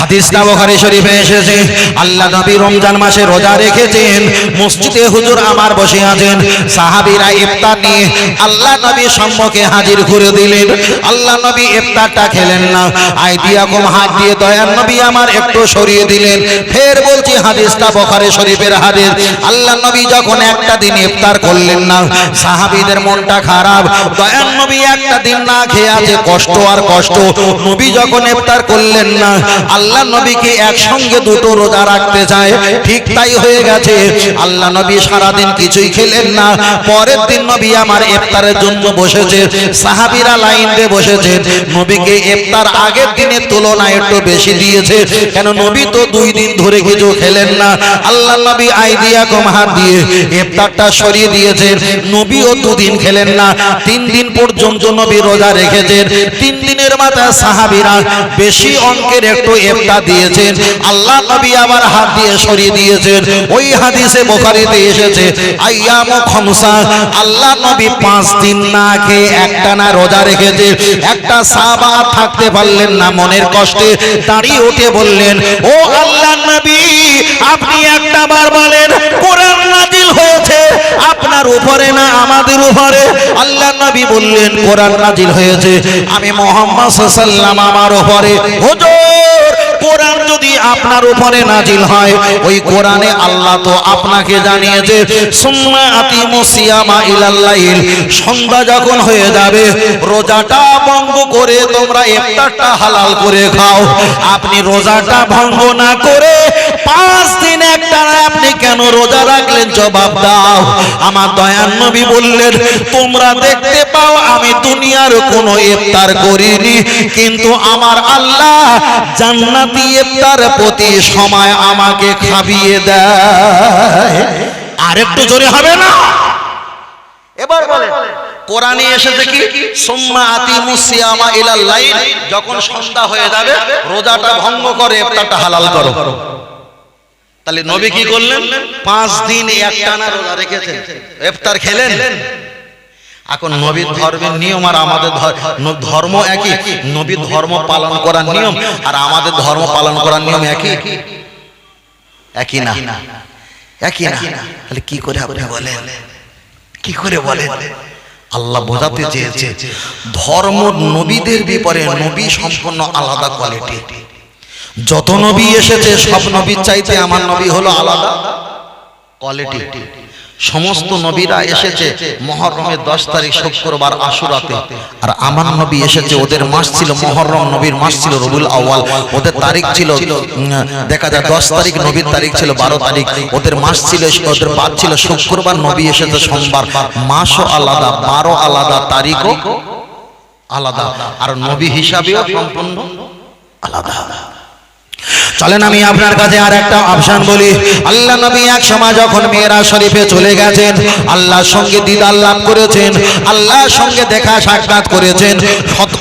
হাদিসটা বুখারী শরীফে এসেছে। আল্লাহ নবী রমজান মাসে রোজা রেখেছেন। মসজিদে হুজুর আমার বসে আছেন। সাহাবীরা ইফতার নিয়ে আল্লাহ নবী সম্মুখে হাজির করে দিলেন। আল্লাহ নবী ইফতারটা খেলেন না। কম হাত দিয়ে দয়ার নবী আমার একটু সরিয়ে দিলেন। ফের বলছি হাদিসটা বুখারী শরীফের হাদিস। আল্লাহ নবী যখন একটা দিন ইফতার করলেন না, সাহাবীদের মনটা খারাপ। দয়ার নবী একটা দিন না খেয়ে আছে, কষ্ট আর কষ্ট। নবী যখন ইফতার করলেন না, আল্লাহ নবীকে একসঙ্গে দুটো রোজা রাখতে চায়। ঠিক তাই হয়ে গেছে। আল্লাহ নবী সারাদিন কিছুই খেলেন না। পরের দিন নবী আমার ইফতারের জন্য বসেছে। সাহাবীরা লাইন দিয়ে বসেছে। নবীকে ইফতার আগের দিনের তুলনায় একটু বেশি দিয়েছে। কেন নবী তো দুই দিন ধরে কিছু খেলেন না। আল্লাহ নবী আইডিয়া কম হাত দিয়ে ইফতারটা সরিয়ে দিয়েছেন। নবীও দুদিন খেলেন না। তিন দিন পর্যন্ত নবী রোজা রেখেছেন। তিন দিনের মাথায় সাহাবীরা বেশি অঙ্কের একটু ইফতার দিয়েছেন। আল্লাহ নবী আবার হাত দিয়ে সরিয়ে দিয়েছেন। ওই হাদিসে বোখারিতে এসেছে আইয়ামু খমসা আল্লাহ নবী পাঁচ দিন না খেয়ে একটানা রোজা রেখেছে। একটা আর থাকতে পারলেন না মনের কষ্টে। দাঁড়িয়ে উঠে বললেন, ও আল্লাহ নবী, আপনি একটা বার বলেন, কোরআন নাজিল হয়েছে, আপনার উপরে না আমাদের উপরে? আল্লাহ নবী বললেন, কোরআন নাজিল হয়েছে। আমি মোহাম্মদ সাল্লাম আমার উপরে। হুজুর! কোরআন যদি আপনার উপরে নাজিল হয়, ওই কোরআনে আল্লাহ তো আপনাকে জানিয়েছে, সুম্মা আতিমু সিয়ামা ইলাল্লাইল সন্ধ্যা যখন হয়ে যাবে, রোজাটা ভঙ্গ করে তোমরা ইফতারটা হালাল করে খাও। আপনি রোজাটা ভঙ্গ না করে পাঁচ দিন একটা আপনি কেন রোজা রাখলেন? জবাব দাও। আমার দয়ান নবী বললেন, তোমরা দেখতে পাও, আমি দুনিয়ার কোনো ইফতার করিনি। কিন্তু আমার আল্লাহ জান্নাতি ইফতার প্রতি সময় আমাকে খাবিয়ে দেয়। আর একটু জোরে হবে না? এবার বলে কোরআনে এসেছে কি? সুম্মা আতিমু সিয়ামা ইলাল লাইল। যখন সন্ধ্যা হয়ে যাবে, রোজাটা ভঙ্গ করে ইফতারটা হালাল করো। তাহলে নবী কি করলেন? পাঁচ দিন একটানা রোজা রেখেছেন। ইফতার খেলেন? এখন নবীর ধর্মের নিয়ম আর আমাদের ধর্ম একই। নবীর ধর্ম পালন করার নিয়ম আর আমাদের ধর্ম পালন করার নিয়ম একই। একই না। একই না। তাহলে কি করে আপনি বলেন? কি করে বলেন? আল্লাহ বোঝাতে চেয়েছে ধর্ম নবীদের বিপরে নবী সম্পূর্ণ আলাদা কোয়ালিটি যত নবী এসেছে, সব নবীর চাইতে আমার নবী হলো আলাদা। কোয়ালিটি সমস্ত নবীরা এসেছে মহরমের দশ তারিখ শুক্রবার আশুরাতে। আর আমার নবী এসেছে, ওদের মাস ছিল মহরম, নবীর মাস ছিল রবিউল আউয়াল। ওদের তারিখ ছিল দেখা যায় দশ তারিখ, নবীর তারিখ ছিল বারো তারিখ। ওদের মাস ছিল, ওদের বাদ ছিল শুক্রবার, নবী এসেছে সোমবার। মাসও আলাদা বারো আলাদা, তারিখও আলাদা। আর নবী হিসাবেও সম্পূর্ণ আলাদা। চলেন আমি আপনার কাছে আর একটা অপশন বলি। আল্লাহ নবী এক সময় যখন মেয়েরা শরীফে চলে গেছেন, আল্লাহর সঙ্গে দিদার লাভ করেছেন, আল্লাহর সঙ্গে দেখা সাক্ষাৎ করেছেন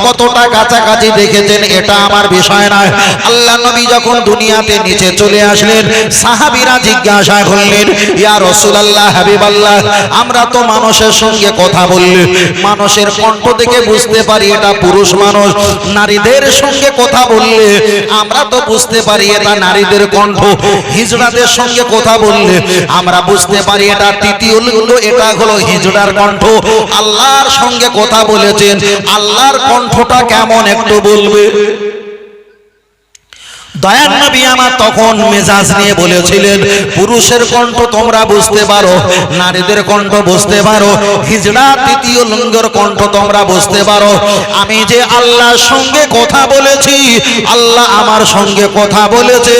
কতটা কাছাকাছি দেখেছেন, এটা আমার বিষয় নয়। আল্লাহ নবী যখন দুনিয়াতে নিচে চলে আসলেন, সাহাবীরা জিজ্ঞাসা করলেন, ইয়া রাসূলুল্লাহ, হাবিবাল্লাহ, আমরা তো মানুষের সঙ্গে কথা বললে, মানুষের কণ্ঠ থেকে বুঝতে পারি, এটা পুরুষ মানুষ, নারীদের সঙ্গে কথা বললে, আমরা তো বুঝতে পারি এটা নারীদের কণ্ঠ। হিজড়াদের সঙ্গে কথা বললে আমরা বুঝতে পারি এটা তৃতীয় লিঙ্গ, এটা হলো হিজড়ার কণ্ঠ। আল্লাহর সঙ্গে কথা বলেছেন, আল্লাহর কণ্ঠটা কেমন একটু বলবে? দয়ার নবী আমার তখন মেজাজ নিয়ে বলেছিলেন, পুরুষের কণ্ঠ তোমরা বুঝতে পারো, নারীদের কণ্ঠ বুঝতে পারো, হিজড়া তৃতীয় লিঙ্গের কণ্ঠ তোমরা বুঝতে পারো। আমি যে আল্লাহর সঙ্গে কথা বলেছি, আল্লাহ আমার সঙ্গে কথা বলেছে,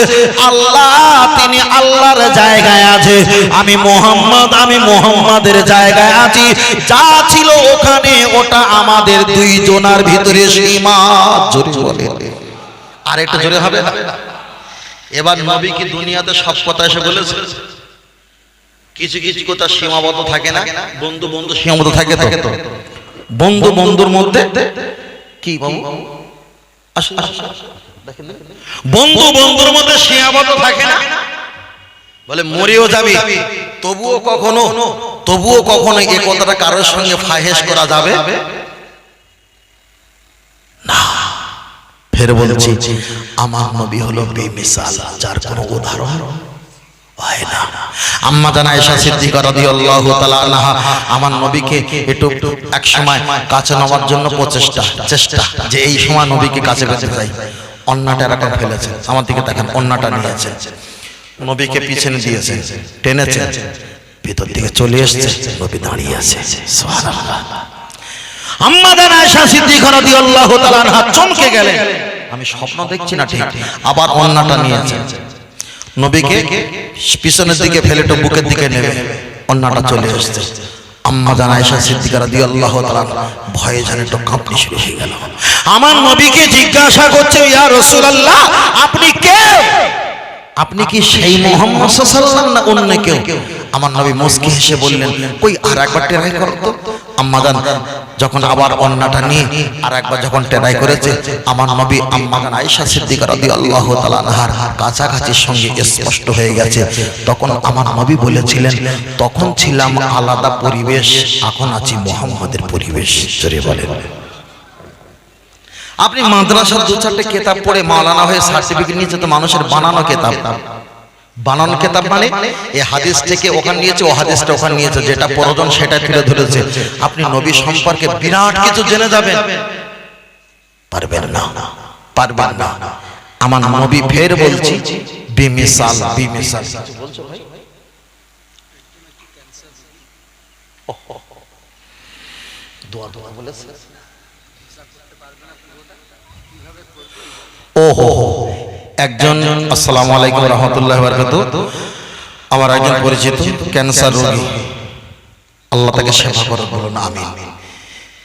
আল্লাহ তিনি আল্লাহর জায়গায় আছে। আমি মোহাম্মদ, আমি মোহাম্মদের জায়গায় আছি। যা ছিল ওখানে, ওটা আমাদের দুই জনার ভিতরে সীমা, জোরে বলে আর একটু জোরে হবে? না এবার নবী কি দুনিয়াতে সব কথা এসে বলেছে? কিছু কিছু কথা সীমাবদ্ধ থাকে না? বন্ধু বন্ধু সীমাবদ্ধ থাকে থাকে তো? বন্ধু বন্ধুর মধ্যে কি বাবু। বন্ধু বন্ধুর মধ্যে সীমাবদ্ধ থাকে না? বলে মরেও যাবি। তবুও কখনো তবুও কখনো এই কথাটা কারোর সঙ্গে ফাহেস করা যাবে? ফের বলছি আমার নবী হলো বেমিসাল যার কোনো উদাহরণ হয় না। আম্মা জানা এসা সিদ্দিকা রাদিয়াল্লাহু তাআলা আনহা আমার নবীকে একটু এক সময় কাছে নেওয়ার জন্য প্রচেষ্টা চেষ্টা যে এই সময় নবীকে কাছে চাই। অন্যটা এরকম ফেলেছে আমার দিকে দেখেন অন্যটা নিয়েছে। নবীকে পিছনে দিয়েছে টেনেছে ভিতর দিকে চলে এসেছে নবী দাঁড়িয়ে আছে। সুবহানাল্লাহ। আম্মা জানা এসা সিদ্দিকা রাদিয়াল্লাহু তাআলা আনহা চমকে গেলেন। আমি স্বপ্ন দেখছি না ঠিক আবার অন্যটা নিয়েছে নবীকে পিছনের দিকে ফেলে তো বুকের দিকে নেবে। অন্যটা চলে আসছে। আম্মা জানা এসা সিদ্দিকা রাদিয়াল্লাহু তাআলা ভয়ে জানে তো কাঁপনি শুরু হয়ে গেল। আমার নবীকে জিজ্ঞাসা করছে ইয়া রাসূলুল্লাহ আপনি কে? আপনি কি সেই মোহাম্মদ সাল্লাল্লাহু না অন্য কেউ? আমার নবী মুস্কি হেসে বললেন কই আর একবার টেরাই করো তো আম্মা জান যখন আবার অন্যটা নিয়ে আর একবার যখন টেরাই করেছে, আমার নবী আম্মা আয়েশা সিদ্দিকা রাদিয়াল্লাহু তাআলা আনহার কাছাকাছি সঙ্গে স্পষ্ট হয়ে গেছে। তখন আমার নবী বলেছিলেন, তখন ছিলাম আলাদা পরিবেশ, এখন আছি মোহাম্মদের পরিবেশ। জোরে বলেন। আপনি মাদ্রাসার দু চারটে কেতাব পড়ে মাওলানা হয়ে সার্টিফিকেট নিয়েছে তো মানুষের বানানো কেতাব। বানানো কেতাব মানে? এই হাদিস থেকে ওখানে নিয়েছে ও হাদিসটা ওখানে নিয়েছে যেটা প্রয়োজন সেটা তুলে ধরেছে। আপনি নবী সম্পর্কে বিরাট কিছু জেনে যাবেন। পারবেন না। পারবেন না। আমার নবী ফের বলছি বিমিসাল বিমিসাল দোয়া দোয়া বলেছে ওহো একজন, আসসালামু আলাইকুম রহমতুল্লাহ বারকাত আমার একজন পরিচিত ক্যান্সার রোগী। আল্লাহ তাকে সেবা করে বলুন আমি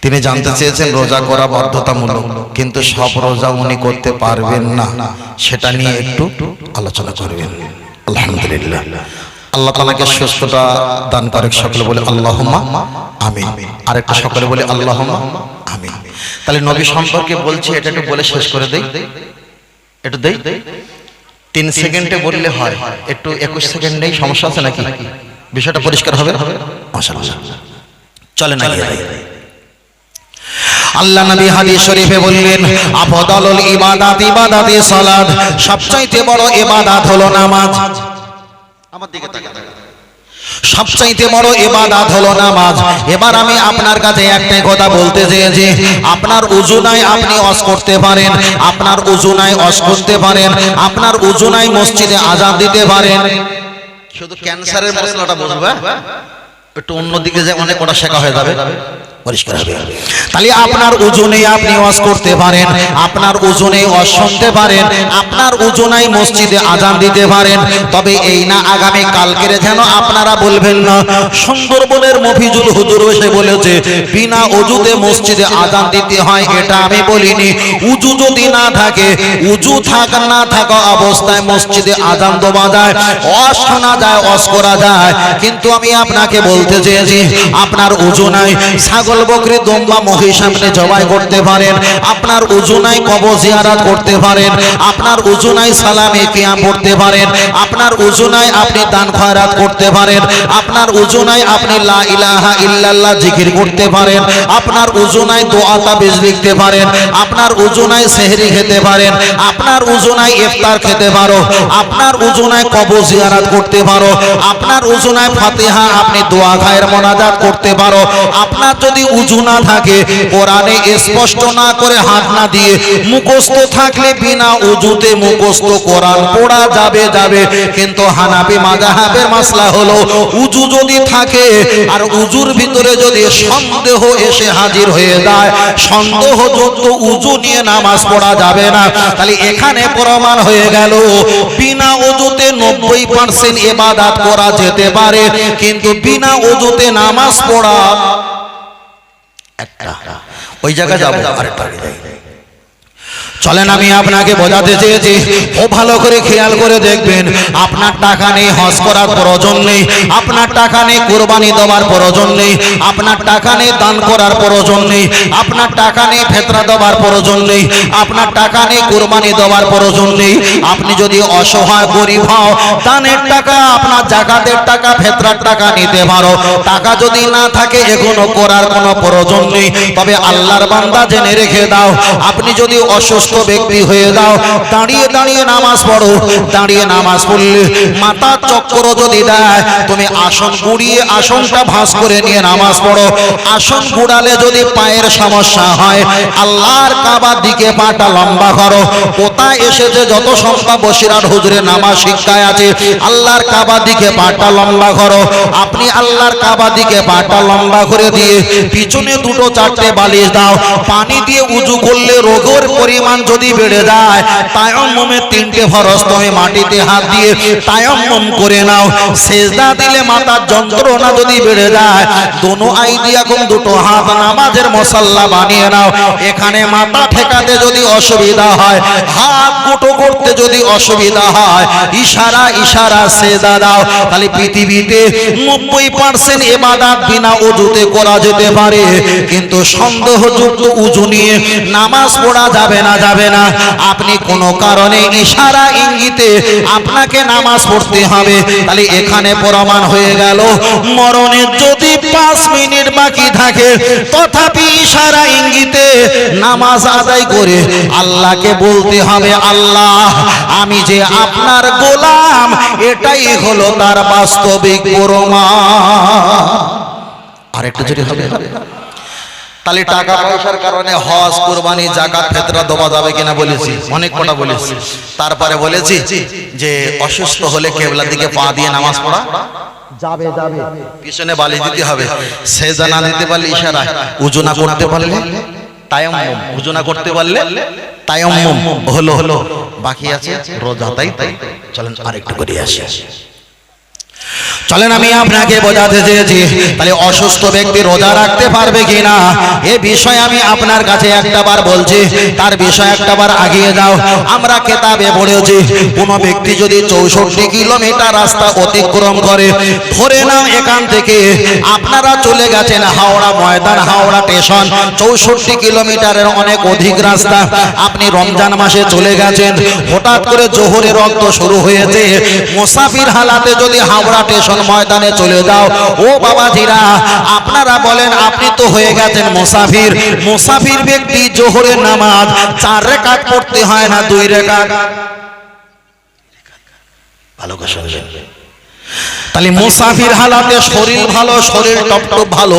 তিনি জানতে চেয়েছেন রোজা করা বাধ্যতামূলক, কিন্তু সব রোজা উনি করতে পারবেন না। সেটা নিয়ে একটু আলোচনা করবেন। আলহামদুলিল্লাহ। আল্লাহ তালাকে সুস্থতা দান করে সকলে বলে আল্লাহ আমিন। আরেকটা সকলে বলে আল্লাহ আমিন। তাহলে নবী সম্পর্কে বলছি, এটা একটু বলে শেষ করে দেই। একটু দেই? তিন সেকেন্ডে বললে হয়। একটু একুশ সেকেন্ডেই সমস্যা আছে নাকি? বিষয়টা পরিষ্কার হবে? চলে না আল্লাহ নবী হাদিস শরীফে বললেন আফদালুল ইবাদাত ইবাদাতি সালাত সবচাইতে বড় ইবাদত হলো নামাজ। আমার দিকে তাকান। সবচাইতে বড় এবাদাত হলো নামাজ। এবার আমি আপনার কাছে একটাই কথা বলতে চেয়েছি। আপনার উজুনায় আপনি অস করতে পারেন। আপনার উজুনায় অস করতে পারেন। আপনার উজুনায় মসজিদে আজাদ দিতে পারেন। শুধু ক্যান্সারের মশলাটা বলব একটু অন্যদিকে যে অনেক কটা শেখা হয়ে যাবে। পরিষ্কার হবে। তাহলে আপনার ওজনে আপনি ওয়াজ করতে পারেন আপনার ওজনে ওয়াজ শুনতে পারেন আপনার ওজনাই মসজিদে আজান দিতে পারেন। তবে এই না আগামী কালকের যেন আপনারা বলবেন না সুন্দরবনের মফিজুল হুজুর এসে বলেছে বিনা অজুতে মসজিদে আজান দিতে হয় এটা আমি বলিনি। উজু যদি না থাকে উজু থাক না থাকা অবস্থায় মসজিদে আজান দেওয়া যায় অস শোনা যায় অস করা যায়। কিন্তু আমি আপনাকে বলতে চেয়েছি আপনার উজু নাই ছাগল বকরি দম্বা মহিষ আপনি জবাই করতে পারেন, আপনার উজু নাই কবর জিয়ারাত করতে পারেন, আপনার উজু নাই সালামে কিয়াম পড়তে পারেন, আপনার উজু নাই আপনি দান খয়রাত করতে পারেন, আপনার উজু নাই আপনি লা ইলাহা ইল্লাল্লাহ জিকির করতে পারেন, আপনার উজু নাই দোয়া তাবিজ লিখতে পারেন, আপনার উজু নাই সেহরি খেতে পারেন, আপনার উজু নাই ইফতার খেতে পারো, আপনার উজু নাই কবর জিয়ারাত করতে পারো, আপনার উজু নাই ফাতিহা আপনি দোয়া খায়ের মোনাজাত করতে পারো, আপনার যদি উজু না থাকে। কোরআনে স্পষ্ট না করে হাত না দিয়ে মুখস্থ থাকলে বিনা উজুতে মুখস্থ কোরআন পড়া যাবে যাবে। কিন্তু হানাবি মাজাহাবের মাসলা হলো উজু যদি থাকে আর উজুর ভিতরে যদি সন্দেহ এসে হাজির হয়ে যায়, সন্দেহযুক্ত উজু নিয়ে নামাজ পড়া যাবে না। তাহলে এখানে প্রমাণ হয়ে গেল, বিনা উজুতে নব্বই পার্সেন্ট এবাদাত করা যেতে পারে, কিন্তু বিনা উজুতে নামাজ পড়া একটা ওই জায়গায় যাব আরেকটা। চলেন, আমি আপনাকে বোঝাতে চেয়েছি। ও ভালো করে খেয়াল করে দেখবেন, আপনার টাকা নেই, হজ করার প্রয়োজন নেই, আপনার টাকা নেই, কোরবানি দেওয়ার প্রয়োজন নেই, আপনার টাকা নেই, দান করার প্রয়োজন নেই, আপনার টাকা নেই, ফেতরা দেওয়ার প্রয়োজন নেই, আপনার টাকা নেই, কোরবানি দেওয়ার প্রয়োজন নেই। আপনি যদি অসহায়, গরিব হও, দানের টাকা, আপনার জাকাতের টাকা, ফেতরার টাকা নিতে পারো। টাকা যদি না থাকে এগুলো করার কোনো প্রয়োজন নেই। তবে আল্লাহর বান্দা জেনে রেখে দাও, আপনি যদি অসুস্থ অসুস্থ ব্যক্তি হয়ে যাও, দাঁড়িয়ে দাঁড়িয়ে নামাজ পড়ো, দাঁড়িয়ে নামাজ পড়লে মাথা চক্র যদি দেয়, তুমি আসন গুড়িয়ে আসনটা ভাঁজ করে নিয়ে নামাজ পড়ো। আসন গুড়ালে যদি পায়ের সমস্যা হয়, আল্লাহর কাবার দিকে পাটা লম্বা করো। কোথায় এসেছে যত সংখ্যা বসিরার হুজুরে নামাজ শিক্ষায় আছে, আল্লাহর কাবার দিকে পাটা লম্বা করো। আপনি আল্লাহর কাবার দিকে পাটা লম্বা করে দিয়ে পিছনে দুটো চারটে বালিশ দাও, পানি দিয়ে উজু করলে রোগের পরিমাণ যদি বেড়ে যায়, তায়ম্মমে তিনটে ফরজ তুমি মাটিতে হাত দিয়ে তায়ম্মম করে নাও। সেজদা দিলে মাথার যন্ত্রণা যদি বেড়ে যায়, দোনো আই দিয়া কোন দুটো হাত নামাজের মশাল্লা বানিয়ে নাও। এখানে মাথা ঠেকাতে যদি অসুবিধা হয়, হাত গুটো করতে যদি অসুবিধা হয়, ইশারা ইশারা সেজদা দাও। তাহলে পৃথিবীতে নব্বই পার্সেন্ট এবাদাত বিনা অজুতে করা যেতে পারে। কিন্তু সন্দেহযুক্ত উজু নিয়ে নামাজ পড়া যাবে না যাবে না। আপনি কোনো কারণে ইশারা ইঙ্গিতে আপনাকে নামাজ পড়তে হবে। তাহলে এখানে প্রমাণ হয়ে গেল। মরণের যদি পাঁচ মিনিট বাকি থাকে, তথাপি ইশারা ইঙ্গিতে নামাজ আদায় করে আল্লাহকে বলতে হবে, আল্লাহ, আমি যে আপনার গোলাম, এটাই হলো তার বাস্তবিক প্রমাণ। আর একটু যদি হবে। তাহলে টাকা পয়সার কারণে হজ কুরবানি জাকাত ফেতরা দেওয়া যাবে কিনা বলেছি। অনেক কটা বলেছি। তারপরে বলেছি যে অসুস্থ হলে কেবলার দিকে পা দিয়ে নামাজ পড়া। যাবে যাবে পিছনে বালি দিতে হবে। সেজা না দিতে পারলে ইশারা উজু না করতে পারলে তায়াম্মুম। উজু না করতে পারলে তায়াম্মুম। হলো হলো। বাকি আছে রোজা তাই তাই চলেন আরেকটু করে আসি। চলেন আমি আপনাকে বোঝাতে চেয়েছি, তাহলে অসুস্থ ব্যক্তি রোজা রাখতে পারবে কিনা? এ বিষয়ে আমি আপনার কাছে একটা বার বলছি, তার বিষয় একটা বার আগিয়ে যাও। আমরা কেতাবে পড়েছি, কোন ব্যক্তি যদি চৌষট্টি কিলোমিটার রাস্তা অতিক্রম করে, ধরে নাও এখান থেকে, আপনারা চলে গেছেন হাওড়া ময়দান, হাওড়া স্টেশন, চৌষট্টি কিলোমিটারের অনেক অধিক রাস্তা। আপনি রমজান মাসে চলে গেছেন, হঠাৎ করে জোহরে রক্ত শুরু হয়েছে, মোসাফির হালাতে যদি হাওড়া স্টেশন ময়দানে চলে যাও। ও বাবাজিরা, আপনারা বলেন, আপনি তো হয়ে গেছেন মুসাফির। মুসাফির ব্যক্তি জোহরের নামাজ, চার রেখাত পড়তে হয় না, দুই রেখাত। ভালো শুনবেন তাহলে মুসাফির হালাতে শরীর ভালো, শরীর টপটপ ভালো,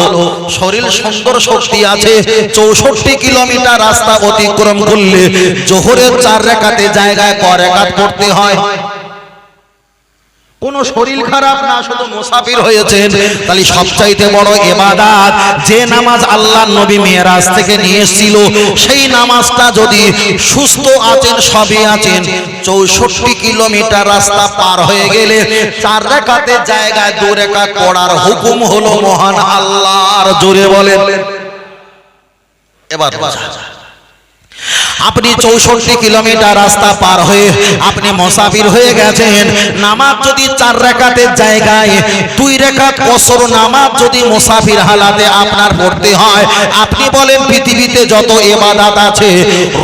শরীর সুন্দর শক্তি আছে, চৌষট্টি কিলোমিটার রাস্তা অতিক্রম করলে জোহরের চার রেখাতে জায়গায় ক রেখাত পড়তে হয়। কোন শরীর খারাপ না, শুধু মুসাফির হয়েছেন। তাহলে সবচাইতে বড় এবাদাত যে নামাজ আল্লাহ নবী মেয়েরাজ থেকে নিয়ে এসেছিল, সেই নামাজটা যদি সুস্থ আছেন, সবই আছেন, চৌষট্টি কিলোমিটার রাস্তা পার হয়ে গেলে চার রেখাতে জায়গায় দু রেখা করার হুকুম হলো মহান আল্লাহর জোরে বলেন। এবার। আপনি চৌষট্টি কিলোমিটার রাস্তা পার হয়ে আপনি মুসাফির হয়ে গেছেন। নামাজ যদি চার রেখাতের জায়গায়, দুই রেখা কসর নামাজ যদি মোসাফির হালাতে আপনার পড়তে হয়, আপনি বলেন পৃথিবীতে যত এবাদাত আছে,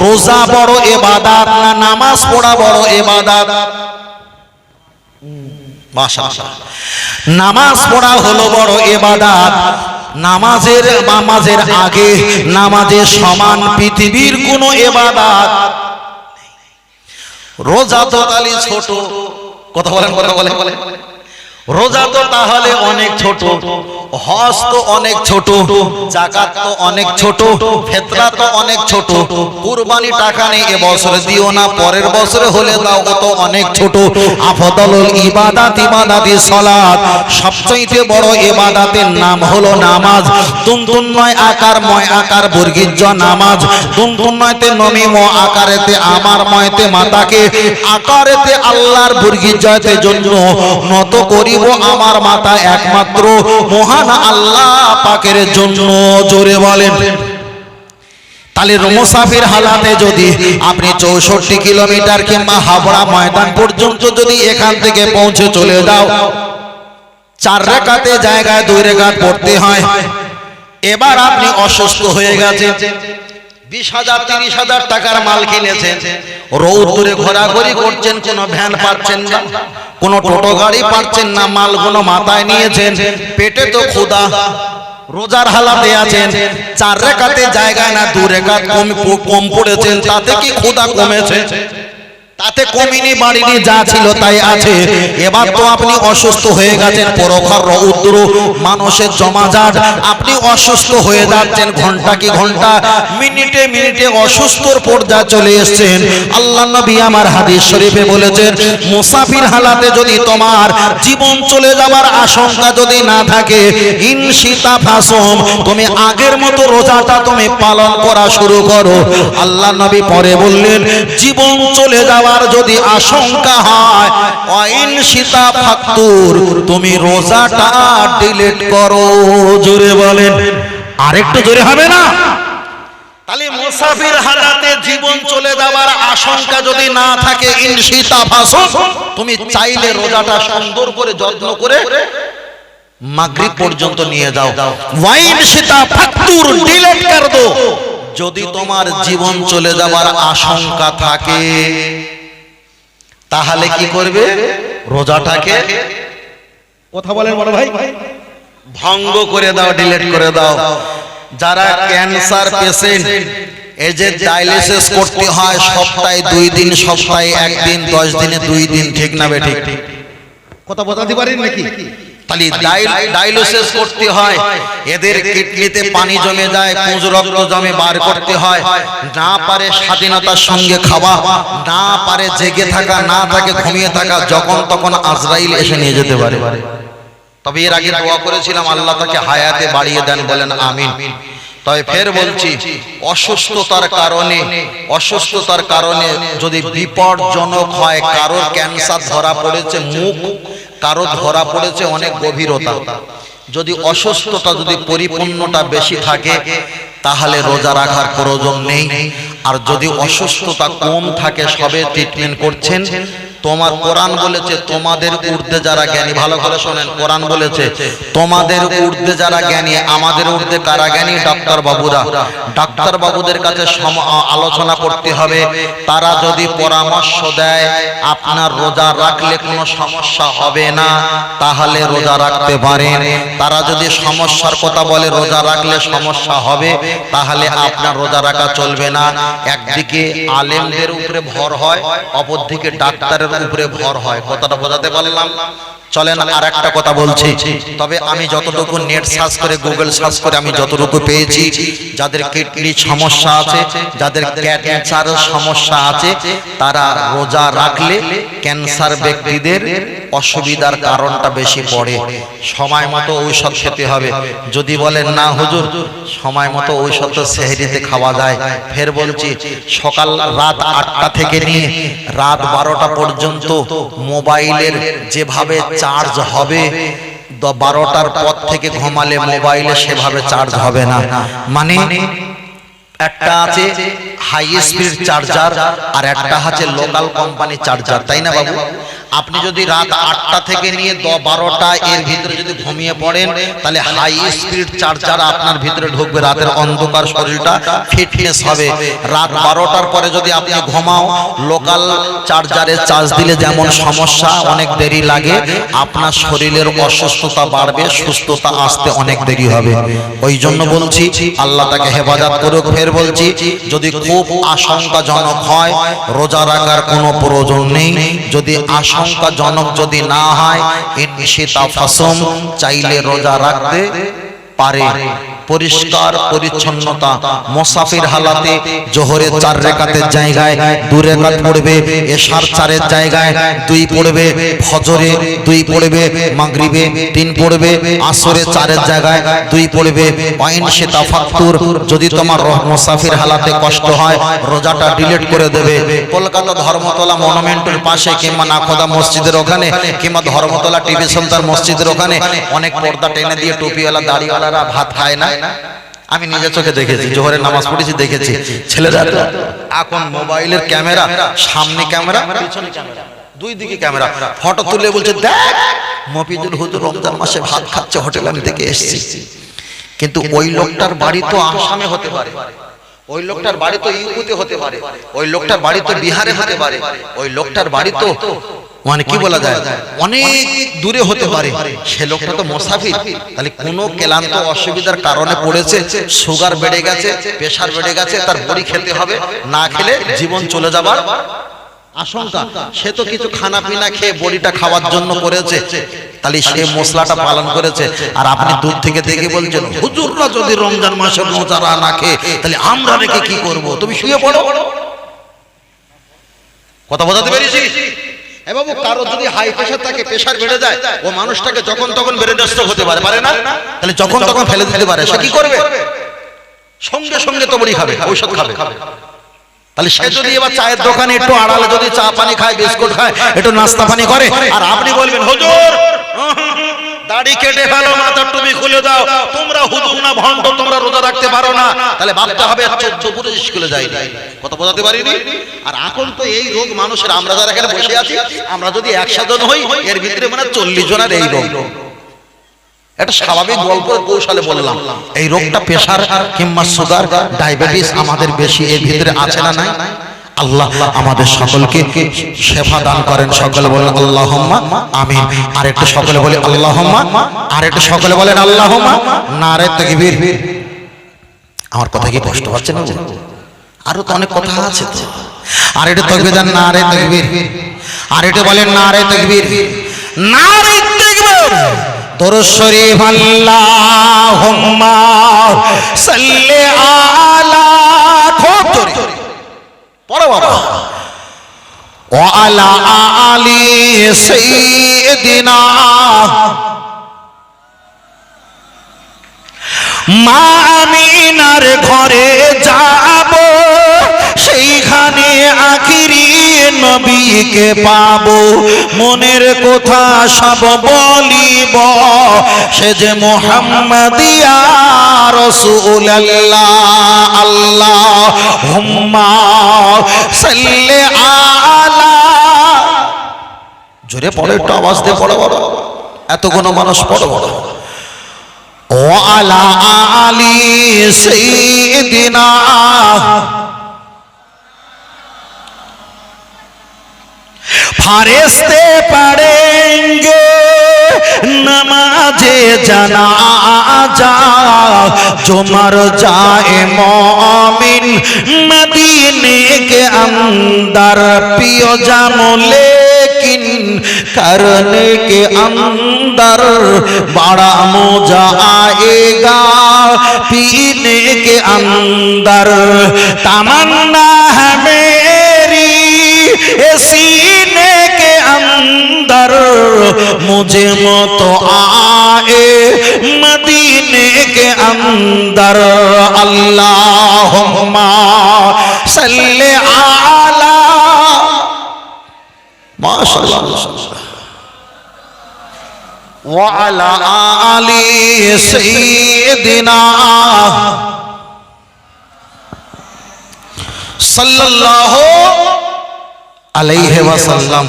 রোজা বড় এবাদাত না নামাজ পড়া বড় এবাদাত। নামাজ পড়া হলো বড় এবাদাত। নামাজের নামাজের আগে নামাজের সমান পৃথিবীর কোন এবাদাত রোজা তো তাহলে ছোট। কথা বলেন কথা বলেন বলে রোজা তো তাহলে অনেক ছোট। হজ তো অনেক ছোট, জাকাত তো অনেক ছোট ফেতরা তো অনেক ছোট, কুরবানি টাকা নেই এ বছরে দিও না, পরের বছরে হলে দাও তো অনেক ছোট। আফদলুল ইবাদাত, ইবাদাতি সালাত, সবচাইতে বড় ইবাদাতের নাম হলো নামাজ। তুমতুম নয় আকার ময় আকার বর্গীর জ নামাজ। তুমতুম নয়তে নমি ম আকারেতে আমার ময়তে মাতাকে, আকারেতে আল্লাহর বর্গীর জয়তে জন্য নত করিব আমার মাতা একমাত্র মহান আল্লাহ পাকের জন্য জোরে বলেন। তাহলে মুসাফির হালাতে যদি আপনি চৌষট্টি কিলোমিটার কিংবা হাবড়া ময়দান পর্যন্ত যদি এখান থেকে পৌঁছে চলে যাও, চার রেখাতে জায়গায় দুই রেখাত পড়তে হয়। এবার আপনি অসুস্থ হয়ে গেছেন। বিশ হাজার তিরিশ হাজার টাকার মাল কিনেছেন। রৌদ্রে ঘোরাঘুরি করছেন কোনো ভ্যান পাচ্ছেন না কোনো টোটো গাড়ি পাচ্ছেন না মালগুলো মাথায় নিয়েছেন। পেটে তো ক্ষুদা রোজার হালাতে আছেন। চার রেখাতে জায়গায় না দু রেখাত কম কম পড়েছেন তাতে কি ক্ষুধা কমেছে? তাতে কমিনি বাড়িনি যা ছিল তাই আছে। এবার তো আপনি অসুস্থ হয়ে গেছেন পরখর রৌদ্র মানুষের জমাজাট আপনি অসুস্থ হয়ে যাচ্ছেন ঘণ্টা কি ঘণ্টা মিনিটে মিনিটে অসুস্থর পর্যায়ে চলে এসেছেন। আল্লাহ নবী আমার হাদিস শরীফে বলেছেন মুসাফির হালাতে যদি তোমার জীবন চলে যাবার আশঙ্কা যদি না থাকে ইনশিতা ফাসম তুমি আগের মতো রোজাটা তুমি পালন করা শুরু করো। আল্লাহ নবী পরে বললেন জীবন চলে যাওয়ার যদি আশঙ্কা হয় অইন সীতা ফাক্তুর তুমি রোজাটা ডিলিট করো। জোরে বলেন। আরেকটু জোরে হবে না? তাহলে মুসাফির হালাতে জীবন চলে যাবার আশঙ্কা যদি না থাকে তুমি চাইলে রোজাটা সুন্দর করে যত্ন করে মাগরিব পর্যন্ত নিয়ে যাও। ওয়াইন সীতা ফাক্তুর ডিলিট কর দো যদি তোমার জীবন চলে যাবার আশঙ্কা থাকে তাহলে কি করবে? রোজাটাকে কথা বলেন বড় ভাই। ভঙ্গ করে দাও ডিলিট করে দাও। যারা ক্যান্সার পেশেন্ট এই যে ডায়ালিসিস করতে হয় সপ্তাহে দুই দিন সপ্তাহে একদিন দশ দিনে দুই দিন ঠিক না বেঠিক কথা বলতে পারেন নাকি? তাহলে ডায়ালিসিস করতে হয়। এদের কিডনিতে পানি জমে যায় পুঁজ রক্ত জমে বার করতে হয়। না পারে স্বাধীনতার সঙ্গে খাওয়া। না পারে জেগে থাকা না থাকে ঘুমিয়ে থাকা যখন তখন আজরাইল এসে নিয়ে যেতে পারে। তবে এর আগে দোয়া করেছিলাম আল্লাহ তাকে হায়াতে বাড়িয়ে দেন বলেন আমিন। তবে ফের বলছি অসুস্থতার কারণে অসুস্থতার কারণে যদি বিপদজনক হয় কারোর ক্যান্সার ধরা পড়েছে মুখ কারও ধরা পড়েছে অনেক গভীরতা। যদি অসুস্থতা যদি পরিপূর্ণটা বেশি থাকে তাহলে রোজা রাখার প্রয়োজন নেই। আর যদি অসুস্থতা কম থাকে সবে ট্রিটমেন্ট করছেন তোমার কোরআন বলেছে, তোমাদের ঊর্ধ্বে যারা জ্ঞানী, ভালো করে শোনেন, কোরআন বলেছে, তোমাদের ঊর্ধ্বে যারা জ্ঞানী, আমাদের ঊর্ধ্বে কারা জ্ঞানী? ডাক্তার বাবুরা। ডাক্তার বাবুদের কাছে আলোচনা করতে হবে। তারা যদি পরামর্শ দেয়, আপনার রোজা রাখলে কোনো সমস্যা হবে না, তাহলে রোজা রাখতে পারেন। তারা যদি সমস্যার কথা বলে, রোজা রাখলে সমস্যা হবে, তাহলে আপনার রোজা রাখা চলবে না। একদিকে আলেমদের উপরে ভর হয়, অপরদিকে ডাক্তারের উপরে ভর হয়। কথাটা বোঝাতে পারলাম? চলেন আর একটা কথা বলছি। তবে আমি যতটুকু নেট সার্চ করে গুগল সার্চ করে আমি যতটুকু পেয়েছি, যাদের কিডনির সমস্যা আছে, যাদের ক্যান্সারের সমস্যা আছে, তারা রোজা রাখলে ক্যান্সার ব্যক্তিদের অসুবিধার কারণটা বেশি পড়ে। সময় মতো ঔষধ খেতে হবে। যদি বলেন, না হুজুর, সময় মতো ঔষধ তো সেহরিতে খাওয়া যায়। ফের বলছি, সকাল রাত আটটা থেকে নিয়ে রাত বারোটা পর্যন্ত মোবাইলের যেভাবে চার্জ হবে বারোটার পর থেকে ঘুমালে মোবাইলে সেভাবে চার্জ হবে না। মানে একটা আছে হাই স্পিড চার্জার আর একটা আছে লোকাল কোম্পানি চার্জার তাই না বাবু? আপনি যদি রাত আটটা থেকে নিয়ে দ বারোটা এর ভিতরে যদি ঘুমিয়ে পড়েন, তাহলে হাই স্পিড চার্জার আপনার ভিতরে ঢুকবে, রাতের অন্ধকার শরীরটা ফিটনেস হবে। রাত বারোটার পরে যদি আপনি ঘুমাও লোকাল চার্জারে চার্জ দিলে যেমন সমস্যা, অনেক দেরি লাগে, আপনার শরীরের অসুস্থতা বাড়বে, সুস্থতা আসতে অনেক দেরি হবে। ওই জন্য বলছি, আল্লাহ তাকে হেফাজত করুক, ফের বলছি, যদি খুব আশঙ্কাজনক হয়, রোজা রাখার কোনো প্রয়োজন নেই। যদি আশঙ্কাজনক যদি না হয় ইনশিতা ফাসম চাইলে রোজা রাখতে পারে। পরিষ্কার পরিচ্ছন্নতা। মোসাফির হালাতে জোহরের চার রেখাতের জায়গায় দু রেখাত পড়বে, এশার চারের জায়গায়, দুই পড়বে, ফজরে দুই পড়বে, মাগরিবে তিন পড়বে, আসরে চারের জায়গায় দুই পড়বে। ওয়াইন সেতা ফাক্তুর যদি তোমার মোসাফির হালাতে কষ্ট হয়, রোজাটা ডিলিট করে দেবে। কলকাতা ধর্মতলা মনুমেন্টের পাশে কিংবা নাখোদা মসজিদের ওখানে, কিংবা ধর্মতলা টিভি সেন্টার মসজিদের ওখানে, অনেক পর্দা টেনে দিয়ে টুপিওয়ালা দাড়িওয়ালারা ভাত খায় না? আমি নিজে চোখে দেখেছি জোহরের নামাজ পড়েছি দেখেছি। ছেলেরা এখন মোবাইলের ক্যামেরা সামনে ক্যামেরা পিছনে ক্যামেরা। দুই দিকে ক্যামেরা। ফটো তুলে বলছে দেখ মফিজুল হুজুর রমজান মাসে ভাত খাচ্ছে হোটেল আমি দেখে এসেছি। কিন্তু ওই লোকটার বাড়ি তো আসামে হতে পারে। ওই লোকটার বাড়ি তো ইউপিতে হতে পারে। ওই লোকটার বাড়ি তো বিহারে হতে পারে। ওই লোকটার বাড়ি তো মানে কি বলা যায়? অনেক দূরে হতে পারে। সে লোকটা তো মোসাফির। তাহলে কোনো ক্লান্ত অসুবিধার কারণে পড়েছে সুগার বেড়ে গেছে প্রেশার বেড়ে গেছে তার বড়ি খেতে হবে না খেলে জীবন চলে যাবার আশঙ্কা। সে তো কিছু খানা পিনা খেয়ে বড়িটা খাওয়ার জন্য করেছে। তাহলে সে মশলাটা পালন করেছে। আর আপনি দূর থেকে দেখে বলছেন হুজুররা যদি রমজান মাসের রোজারা না খেয়ে তাহলে আমরা রেখে কি করব? তুমি শুয়ে পড়ো। কথা বোঝাতে পেরেছি এ কারও যদি হাই প্রেশার থাকে প্রেশার বেড়ে যায়, ও মানুষটাকে যখন তখন বেড়েদস্ত হতে পারে পারে না? তাহলে যখন তখন ফেলে দিতে পারে, সে কি করবে? সঙ্গে সঙ্গে তো বড়ি খাবে, ঔষধ খাবে। তাহলে সে যদি এবার চায়ের দোকানে একটু আড়ালে যদি চা পানি খায়, বিস্কুট খায়, একটু নাস্তা পানি করে, আর আপনি বলবেন, হুজুর! দাড়ি কেটে ফেলো মাথার টুপি খুলে দাও। তোমরা হুজুর না ভণ্ড, তোমরা রোজা রাখতে পারো না। তাহলে ভাবতে হবে চোদ্দ পুরো স্কুলে যায়নি কথা বোঝাতে পারিনি? আর এখন তো এই রোগ মানুষের, আমরা যারা এখানে বসে আছি, আমরা যদি একসাথে হই, এর ভিতরে মানে চল্লিশ জনের এই রোগ। এটা স্বাভাবিক গল্প কৌশলে বললাম, এই রোগটা প্রেশার কিংবা সুগার, ডায়াবেটিস আমাদের বেশি, এর ভিতরে আছে না নাই? আল্লাহ আমাদের সকলকে শেফা দান করেন। সকলে বলেন আল্লাহম্মা আমিন। আর একটু সকলে বলে আল্লাহম্মা আর একটু সকলে বলেন আল্লাহম্মা, নারে তাকবীর। আমার কথা কি কষ্ট হচ্ছে না? আরও তো অনেক কথা আছে আর একটু তকবীর দেন, নারে তাকবীর। আর একটু বলেন না রে তাকবীর। নারে তাকবীর। দরুদ শরীফ, আল্লাহুম্মা সাল্লি আলা খুব পড়ো বাবা وعلى آل سيدنا মা আমিনার ঘরে যাব সেইখানে আখিরি নবীকে পাবো। মনের কথা সব বলিব। সে যে মোহাম্মদিয়া আল্লাহ জোরে পড়ে, একটু আওয়াজ দিয়ে পড়ো বড় এত কোন মানুষ পড়ো। বড় ও আলা আলী সেইদিনা ফারেস্তে পড়েঙ্গে নমাজে জানা যা জুমর जाए मोमिन मदीने के अंदर पियो जामो लेकिन करने के अंदर बड़ा मजा आएगा पीने के अंदर तमन्ना है मेरी ये सीने के अंदर मुझे मौत आए मदीने के अंदर अल्लाह सल्ले आला माशाल्लाह وعلى آل سيدنا صلى الله আলাইহি ওয়াসাল্লাম।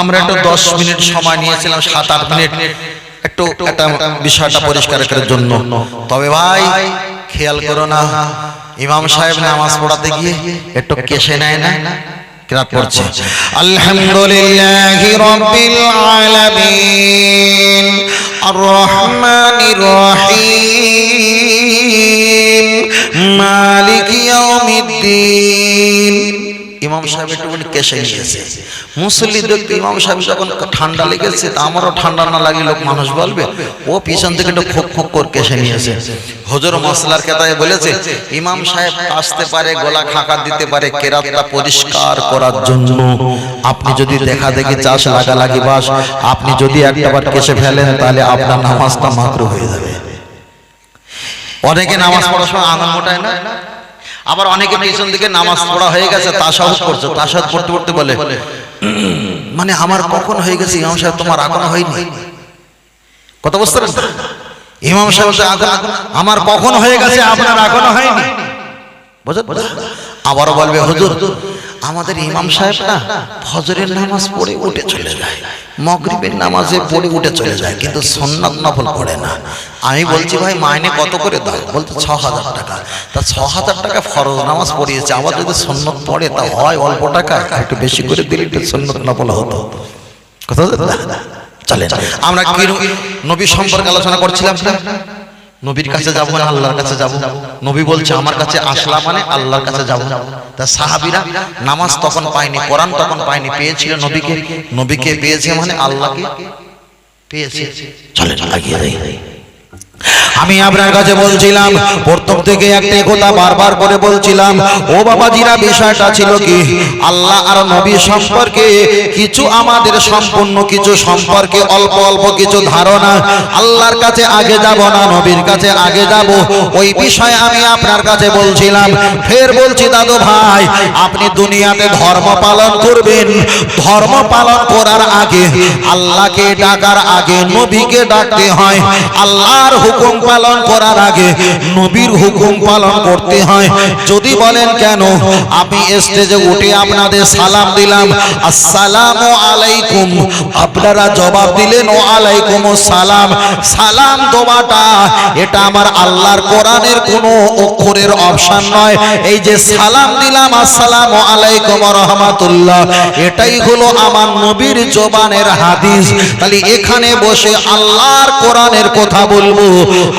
আমরা একটু 10 মিনিট সময় নিয়েছিলাম 7 8 মিনিট। একটু একটা বিষয়টা পরিষ্কার করার জন্য। তবে ভাই খেয়াল করো না ইমাম সাহেব নামাজ পড়াতে গিয়ে একটু কেশে নেয় না কিরাত পড়ছে। আলহামদুলিল্লাহি রাব্বিল আলামিন। আর রহমানির রহিম। মালিক ইয়াউমিদ্দিন। ইমাম সাহেব একটুখানি কেসে নিয়েছে মুসল্লি দেখতে ইমাম সাহেব যখন ঠান্ডা লেগেছে তা আমারও ঠান্ডা না লাগলে লোক মানুষ বলবে ও পিছন থেকে একটু খুব খুব করে কেসে নিয়েছে। হজর মশলার কেতায় বলেছে ইমাম সাহেব আসতে পারে গলা খাঁকা দিতে পারে কেরাতটা পরিষ্কার করার জন্য আপনি যদি দেখা দেখি চাষ লাগালাগি বাস আপনি যদি একটাবার কেসে ফেলেন তাহলে আপনার নামাজটা মাত্র হয়ে যাবে। অনেকে নামাজ পড়ার সময় আঙুল মোটায় না আবার অনেকে পিছন দিকে নামাজ পড়া হয়ে গেছে তাসাহুদ করছে তাসাহুদ পড়তে পড়তে বলে মানে আমার কখন হয়ে গেছে ইমাম সাহেব তোমার এখনও হয়নি? কথা বুঝতে পারছেন ইমাম সাহেব আমার কখন হয়ে গেছে আপনার এখনও হয়নি? বুঝলেন আবারও বলবে হুজুর আমাদের ইমাম সাহেব না ফজরের নামাজ পড়ে উঠে চলে যায় মগরিবের নামাজে পড়ে উঠে চলে যায় কিন্তু সন্ন্যত নফল পড়ে না। আমি বলছি ভাই মাইনে কত করে দাও? বলতে ছ হাজার টাকা। তা ছ হাজার টাকা ফরজ নামাজ পড়িয়েছে আবার যদি সন্ন্যত পড়ে তা হয় অল্প টাকা একটু বেশি করে দিলে একটু সন্ন্যত নফল হতো। কথা চলেন আমরা কি নবী সম্পর্কে আলোচনা করছিলাম? না? নবীর কাছে যাব না আল্লাহর কাছে যাব নবী বলছে আমার কাছে আসলা মানে আল্লাহর কাছে যাব তা সাহাবিরা নামাজ তখন পায়নি কোরআন তখন পায়নি পেয়েছিল নবীকে। নবীকে। পেয়েছে মানে আল্লাহকে। পেয়েছে। চলেন লাগিয়ে দেই আমি আপনার কাছে বলছিলাম, প্রথম থেকে একটা কথা বারবার করে বলছিলাম, ও বাবাজিরা, বিষয়টা ছিল কি? আল্লাহ আর নবী সম্পর্কে কিছু আমাদের সম্পূর্ণ কিছু সম্পর্কে অল্প অল্প কিছু ধারণা। আল্লাহর কাছে আগে যাব না, নবীর কাছে আগে যাব। ওই বিষয়ে আমি আপনার কাছে বলছিলাম। ফের বলছি, দাদু ভাই, আপনি দুনিয়াতে ধর্ম পালন করবেন। ধর্ম পালন করার আগে আল্লাহকে ডাকার আগে নবীকে ডাকতে হয়। আল্লাহর হুকুম পালন করার আগে নবীর হুকুম পালন করতে হয়। যদি বলেন কেন? আমি স্টেজে উঠে আপনাদের সালাম দিলাম। আসসালামু আলাইকুম। আপনারা জবাব দিলেন, ও আলাইকুম সালাম সালাম দোবাটা এটা আমার আল্লাহর কোরআনের কোনো অক্ষরের অপশন নয়। এই যে সালাম দিলাম, আসসালামু আলাইকুম রহমাতুল্লাহ। এটাই হলো আমার নবীর জবানের হাদিস। তাহলে এখানে বসে আল্লাহর কোরআনের কথা বলব।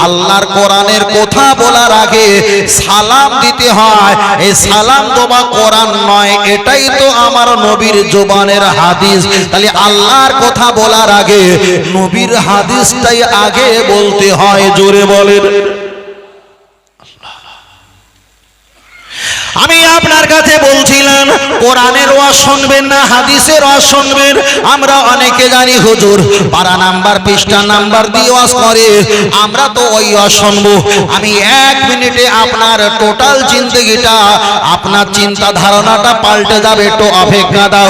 আল্লাহর কোরআনের কথা বলার আগে সালাম দিতে হয়। এই সালাম তোমা কোরআন নয়, এটাই তো আমার নবীর জোবানের হাদিস। তাহলে আল্লাহর কথা বলার আগে নবীর হাদিসটাই আগে বলতে হয়, জোরে বলেন। আমি আপনার কাছে বলছিলাম, কোরআনের ওয়াজ শুনবেন না, হাদিসের ওয়াজ শুনবেন। আমরা অনেকে জানি, হুজুর পারা নাম্বার, পৃষ্ঠা নাম্বার দিয়ে ওয়াজ করে। আমরা তো ওই ওয়াজ শুনব। আমি এক মিনিটে আপনার টোটাল জিন্দগিটা, আপনার চিন্তা ধারণাটা পাল্টে যাবে, একটু অপেক্ষা দাও।